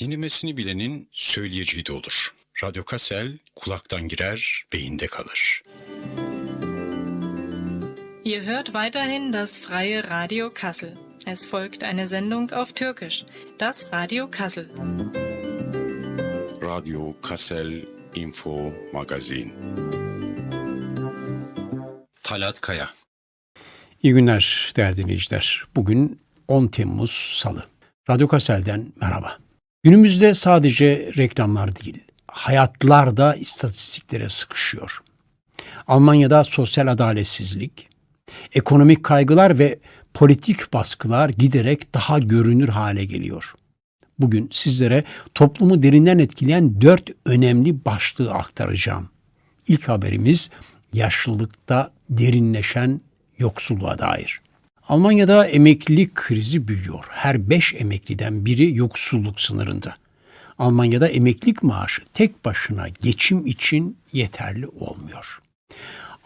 Dinlemesini bilenin söyleyeceği de olur. Radyo Kassel kulaktan girer, beyinde kalır. Ihr hört weiterhin das freie Radio Kassel. Es folgt eine Sendung auf Türkisch, das Radio Kassel. Radyo Kassel Info Magazin. Talat Kaya. İyi günler değerli dinleyiciler. Bugün 10 Temmuz Salı. Radyo Kasel'den merhaba. Günümüzde sadece reklamlar değil, hayatlar da istatistiklere sıkışıyor. Almanya'da sosyal adaletsizlik, ekonomik kaygılar ve politik baskılar giderek daha görünür hale geliyor. Bugün sizlere toplumu derinden etkileyen dört önemli başlığı aktaracağım. İlk haberimiz yaşlılıkta derinleşen yoksulluğa dair. Almanya'da emeklilik krizi büyüyor. Her beş emekliden biri yoksulluk sınırında. Almanya'da emeklilik maaşı tek başına geçim için yeterli olmuyor.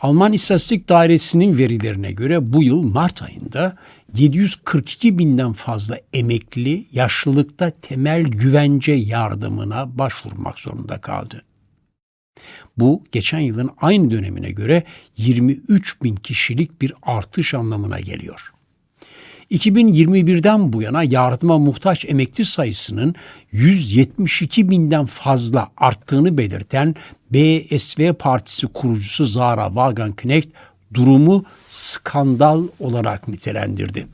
Alman İstatistik Dairesi'nin verilerine göre bu yıl Mart ayında 742 binden fazla emekli yaşlılıkta temel güvence yardımına başvurmak zorunda kaldı. Bu geçen yılın aynı dönemine göre 23 bin kişilik bir artış anlamına geliyor. 2021'den bu yana yardıma muhtaç emekli sayısının 172 binden fazla arttığını belirten BSV Partisi kurucusu Zara Wagenknecht durumu skandal olarak nitelendirdi.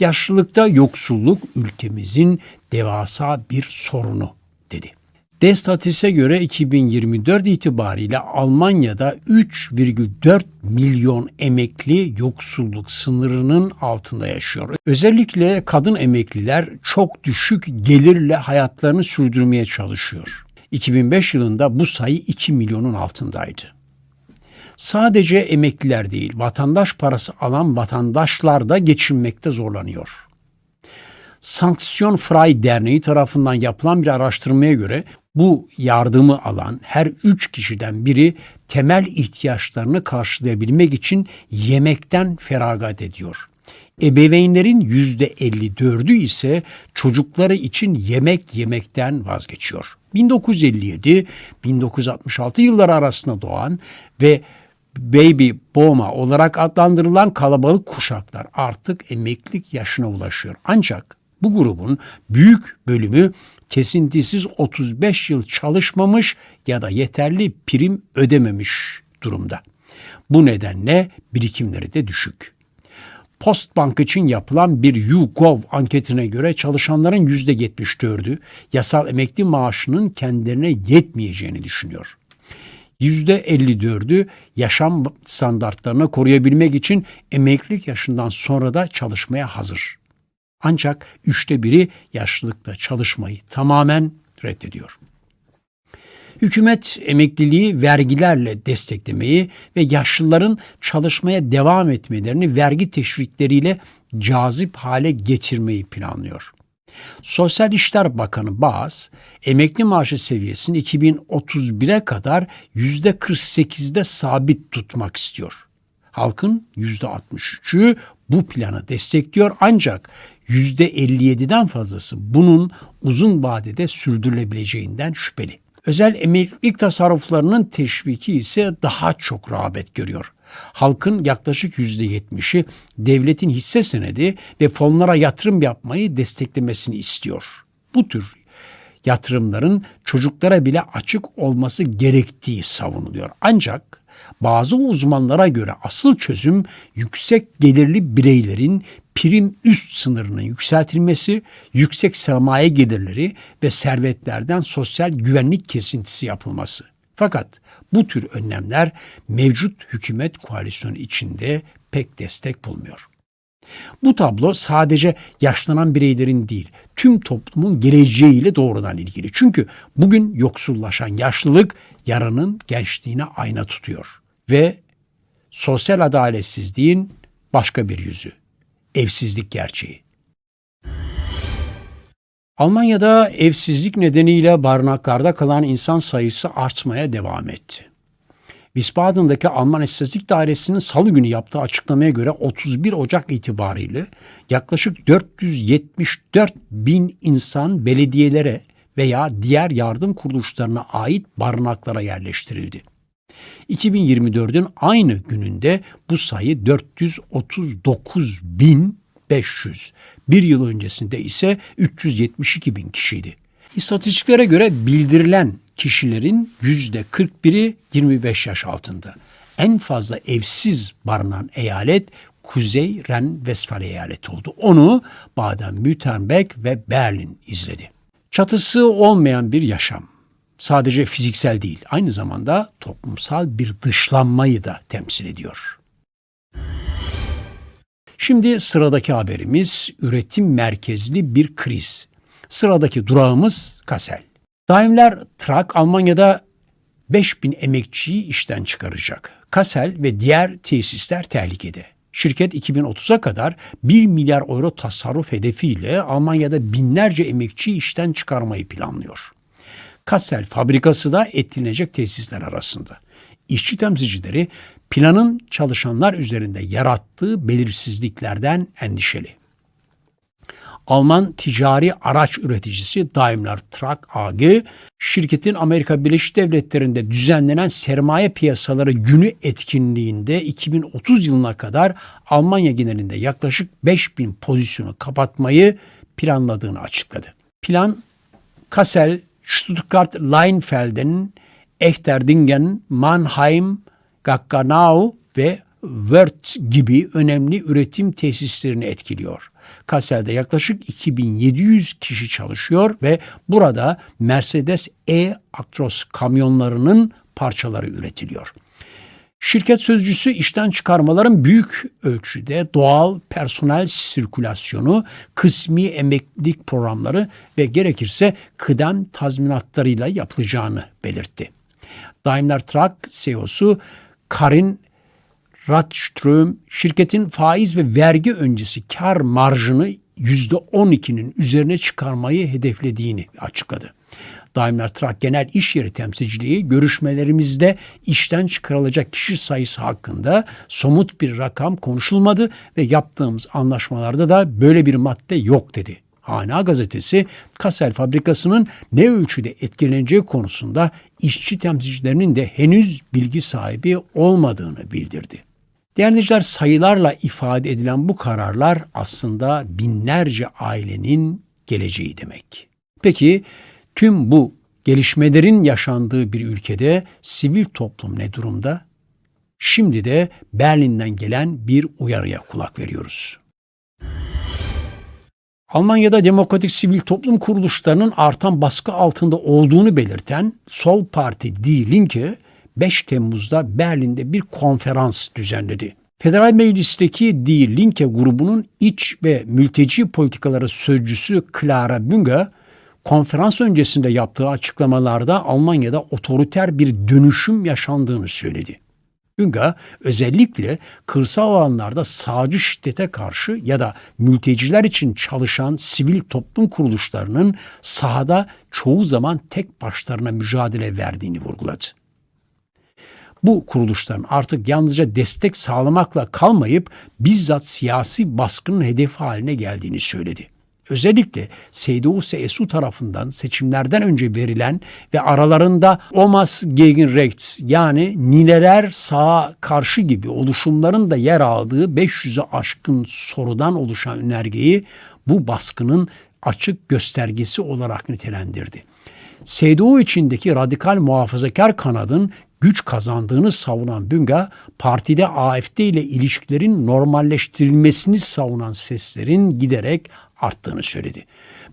Yaşlılıkta yoksulluk ülkemizin devasa bir sorunu dedi. Destatis'e göre 2024 itibariyle Almanya'da 3,4 milyon emekli yoksulluk sınırının altında yaşıyor. Özellikle kadın emekliler çok düşük gelirle hayatlarını sürdürmeye çalışıyor. 2005 yılında bu sayı 2 milyonun altındaydı. Sadece emekliler değil, vatandaş parası alan vatandaşlar da geçinmekte zorlanıyor. Sanksiyon Frei Derneği tarafından yapılan bir araştırmaya göre bu yardımı alan her üç kişiden biri temel ihtiyaçlarını karşılayabilmek için yemekten feragat ediyor. Ebeveynlerin yüzde 54'ü ise çocukları için yemek yemekten vazgeçiyor. 1957-1966 yılları arasında doğan ve baby booma olarak adlandırılan kalabalık kuşaklar artık emeklilik yaşına ulaşıyor. Ancak bu grubun büyük bölümü kesintisiz 35 yıl çalışmamış ya da yeterli prim ödememiş durumda. Bu nedenle birikimleri de düşük. Postbank için yapılan bir YouGov anketine göre çalışanların %74'ü yasal emekli maaşının kendilerine yetmeyeceğini düşünüyor. %54'ü yaşam standartlarını koruyabilmek için emeklilik yaşından sonra da çalışmaya hazır. Ancak üçte biri yaşlılıkta çalışmayı tamamen reddediyor. Hükümet emekliliği vergilerle desteklemeyi ve yaşlıların çalışmaya devam etmelerini vergi teşvikleriyle cazip hale getirmeyi planlıyor. Sosyal İşler Bakanı Bağız, emekli maaşı seviyesini 2031'e kadar %48'de sabit tutmak istiyor. Halkın %63'ü bu planı destekliyor ancak %57'den fazlası bunun uzun vadede sürdürülebileceğinden şüpheli. Özel emeklilik tasarruflarının teşviki ise daha çok rağbet görüyor. Halkın yaklaşık %70'i devletin hisse senedi ve fonlara yatırım yapmayı desteklemesini istiyor. Bu tür yatırımların çocuklara bile açık olması gerektiği savunuluyor. Ancak bazı uzmanlara göre asıl çözüm yüksek gelirli bireylerin prim üst sınırının yükseltilmesi, yüksek sermaye gelirleri ve servetlerden sosyal güvenlik kesintisi yapılması. Fakat bu tür önlemler mevcut hükümet koalisyonu içinde pek destek bulmuyor. Bu tablo sadece yaşlanan bireylerin değil, tüm toplumun geleceğiyle doğrudan ilgili. Çünkü bugün yoksullaşan yaşlılık yaranın gençliğine ayna tutuyor. Ve sosyal adaletsizliğin başka bir yüzü, evsizlik gerçeği. Almanya'da evsizlik nedeniyle barınaklarda kalan insan sayısı artmaya devam etti. Wiesbaden'daki Alman İstatistik Dairesi'nin salı günü yaptığı açıklamaya göre 31 Ocak itibariyle yaklaşık 474 bin insan belediyelere veya diğer yardım kuruluşlarına ait barınaklara yerleştirildi. 2024'ün aynı gününde bu sayı 439.500. Bir yıl öncesinde ise 372 bin kişiydi. İstatistiklere göre bildirilen kişilerin %41'i 25 yaş altında. En fazla evsiz barınan eyalet Kuzey Ren-Westfalya eyaleti oldu. Onu Baden-Württemberg ve Berlin izledi. Çatısı olmayan bir yaşam. Sadece fiziksel değil, aynı zamanda toplumsal bir dışlanmayı da temsil ediyor. Şimdi sıradaki haberimiz üretim merkezli bir kriz. Sıradaki durağımız Kassel. Daimler Truck Almanya'da 5000 emekçiyi işten çıkaracak. Kassel ve diğer tesisler tehlikede. Şirket 2030'a kadar 1 milyar euro tasarruf hedefiyle Almanya'da binlerce emekçiyi işten çıkarmayı planlıyor. Kassel fabrikası da etkilenecek tesisler arasında. İşçi temsilcileri planın çalışanlar üzerinde yarattığı belirsizliklerden endişeli. Alman ticari araç üreticisi Daimler Truck AG, şirketin Amerika Birleşik Devletleri'nde düzenlenen sermaye piyasaları günü etkinliğinde 2030 yılına kadar Almanya genelinde yaklaşık 5000 pozisyonu kapatmayı planladığını açıkladı. Plan Kassel, Stuttgart Leinfelden, Echterdingen, Mannheim, Gaggenau ve Wörth gibi önemli üretim tesislerini etkiliyor. Kassel'de yaklaşık 2700 kişi çalışıyor ve burada Mercedes E-Actros kamyonlarının parçaları üretiliyor. Şirket sözcüsü işten çıkarmaların büyük ölçüde doğal personel sirkülasyonu, kısmi emeklilik programları ve gerekirse kıdem tazminatlarıyla yapılacağını belirtti. Daimler Truck CEO'su Karin Radström şirketin faiz ve vergi öncesi kar marjını %12'nin üzerine çıkarmayı hedeflediğini açıkladı. Daimler Truck Genel İş Yeri Temsilciliği görüşmelerimizde işten çıkarılacak kişi sayısı hakkında somut bir rakam konuşulmadı ve yaptığımız anlaşmalarda da böyle bir madde yok dedi. Hana gazetesi Kassel fabrikasının ne ölçüde etkileneceği konusunda işçi temsilcilerinin de henüz bilgi sahibi olmadığını bildirdi. Değerli dinleyiciler sayılarla ifade edilen bu kararlar aslında binlerce ailenin geleceği demek. Peki tüm bu gelişmelerin yaşandığı bir ülkede sivil toplum ne durumda? Şimdi de Berlin'den gelen bir uyarıya kulak veriyoruz. Almanya'da demokratik sivil toplum kuruluşlarının artan baskı altında olduğunu belirten Sol Parti Die Linke 5 Temmuz'da Berlin'de bir konferans düzenledi. Federal Meclis'teki Die Linke grubunun iç ve mülteci politikaları sözcüsü Clara Bünger, konferans öncesinde yaptığı açıklamalarda Almanya'da otoriter bir dönüşüm yaşandığını söyledi. Bünger özellikle kırsal alanlarda sağcı şiddete karşı ya da mülteciler için çalışan sivil toplum kuruluşlarının sahada çoğu zaman tek başlarına mücadele verdiğini vurguladı bu kuruluşların artık yalnızca destek sağlamakla kalmayıp bizzat siyasi baskının hedefi haline geldiğini söyledi. Özellikle CDU-CSU tarafından seçimlerden önce verilen ve aralarında Omas gegen Rechts yani Nineler sağa karşı gibi oluşumların da yer aldığı 500'e aşkın sorudan oluşan önergeyi bu baskının açık göstergesi olarak nitelendirdi. CDU içindeki radikal muhafazakar kanadın güç kazandığını savunan Bünga, partide AFD ile ilişkilerin normalleştirilmesini savunan seslerin giderek arttığını söyledi.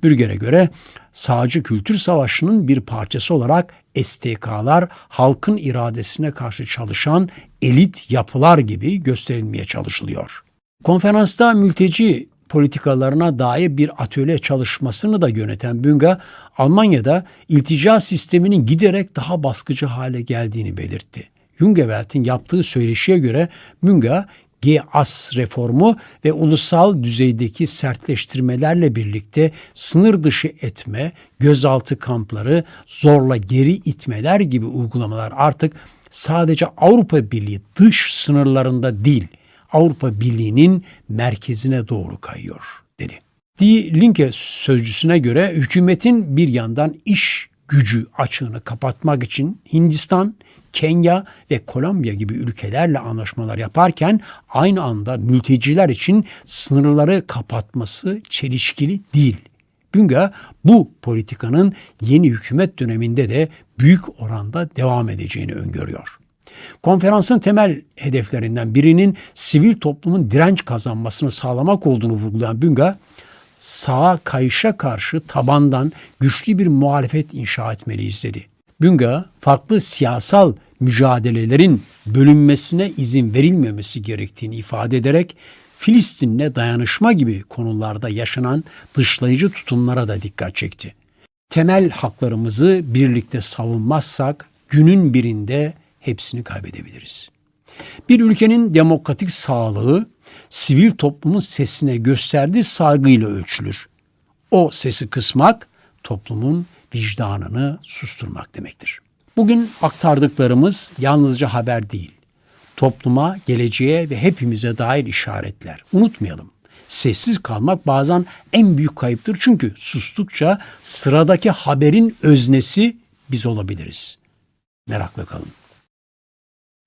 Bürger'e göre sağcı kültür savaşının bir parçası olarak STK'lar halkın iradesine karşı çalışan elit yapılar gibi gösterilmeye çalışılıyor. Konferansta mülteci politikalarına dair bir atölye çalışmasını da yöneten Bünga, Almanya'da iltica sisteminin giderek daha baskıcı hale geldiğini belirtti. Jungewelt'in yaptığı söyleşiye göre Bünga, GAS reformu ve ulusal düzeydeki sertleştirmelerle birlikte sınır dışı etme, gözaltı kampları, zorla geri itmeler gibi uygulamalar artık sadece Avrupa Birliği dış sınırlarında değil, Avrupa Birliği'nin merkezine doğru kayıyor dedi. Die Linke sözcüsüne göre hükümetin bir yandan iş gücü açığını kapatmak için Hindistan, Kenya ve Kolombiya gibi ülkelerle anlaşmalar yaparken aynı anda mülteciler için sınırları kapatması çelişkili değil. Bünga bu politikanın yeni hükümet döneminde de büyük oranda devam edeceğini öngörüyor. Konferansın temel hedeflerinden birinin sivil toplumun direnç kazanmasını sağlamak olduğunu vurgulayan Bünga, sağa kayışa karşı tabandan güçlü bir muhalefet inşa etmeliyiz dedi. Bünga, farklı siyasal mücadelelerin bölünmesine izin verilmemesi gerektiğini ifade ederek Filistin'le dayanışma gibi konularda yaşanan dışlayıcı tutumlara da dikkat çekti. Temel haklarımızı birlikte savunmazsak günün birinde hepsini kaybedebiliriz. Bir ülkenin demokratik sağlığı sivil toplumun sesine gösterdiği saygıyla ölçülür. O sesi kısmak toplumun vicdanını susturmak demektir. Bugün aktardıklarımız yalnızca haber değil. Topluma, geleceğe ve hepimize dair işaretler. Unutmayalım. Sessiz kalmak bazen en büyük kayıptır çünkü sustukça sıradaki haberin öznesi biz olabiliriz. Merakla kalın.